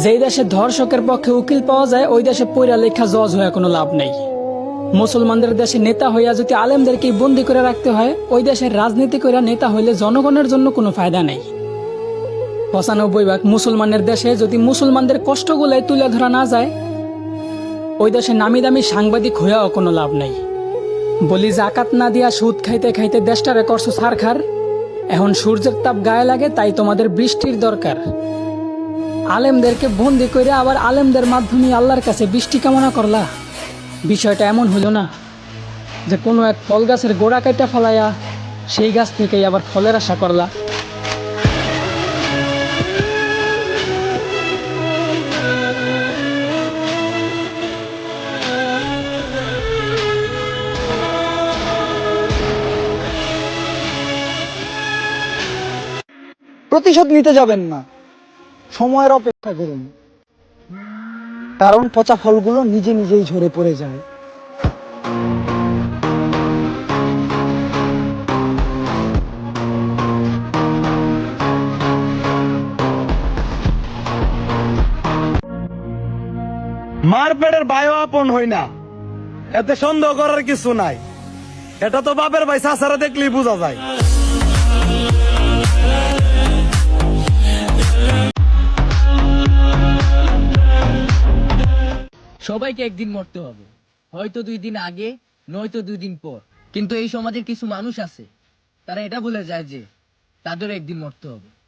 যেই দেশে ধর্ষকের পক্ষে উকিল পাওয়া যায়, ওই দেশে পৈরা লেখা জজ হয়ে কোনো লাভ নেই। মুসলমানদের দেশে নেতা হইয়া যদি আলেমদেরকে বন্দি করে রাখতে হয়, ওই দেশের রাজনীতি করে নেতা হইলে জনগণের জন্য কোনো ফায়দা নেই। পঁচানব্বই ভাগ মুসলমানের দেশে যদি মুসলমানদের কষ্টগুলাই তুলে ধরা না যায়, ওই দেশে নামি দামি সাংবাদিক হইয়াও কোনো লাভ নেই। বলি, জাকাত না দিয়া সুদ খাইতে খাইতে দেশটারে করছ সারখার, এখন সূর্যের তাপ গায়ে লাগে, তাই তোমাদের বৃষ্টির দরকার। আলেমদেরকে বন্দি করে আবার আলেমদের মাধ্যমে আল্লাহর কাছে বৃষ্টি কামনা করলা। বিষয়টা এমন হলো না যে কোনো এক ফল গাছের গোড়া কাটা ফলাইয়া সেই গাছ থেকেই আবার ফলের আশা করলা। প্রতিশোধ নিতে যাবেন না। সময়ের অপেক্ষা করুন। কারণ পচা ফলগুলো নিজে নিজেই ঝরে পড়ে যায়। মারপেটের বায়ু আপন হই না। এতে সন্দেহ করার কিছু নাই। এটা তো বাপের ভাই সাসারা দেখলেই বোঝা যায়। সবাইকে একদিন মরতে হবে। হয়তো দুই দিন আগে, নয়তো দুই দিন পর। কিন্তু এই সমাজের কিছু মানুষ আছে, তারা এটা বলে যায় যে তাদেরও একদিন মরতে হবে।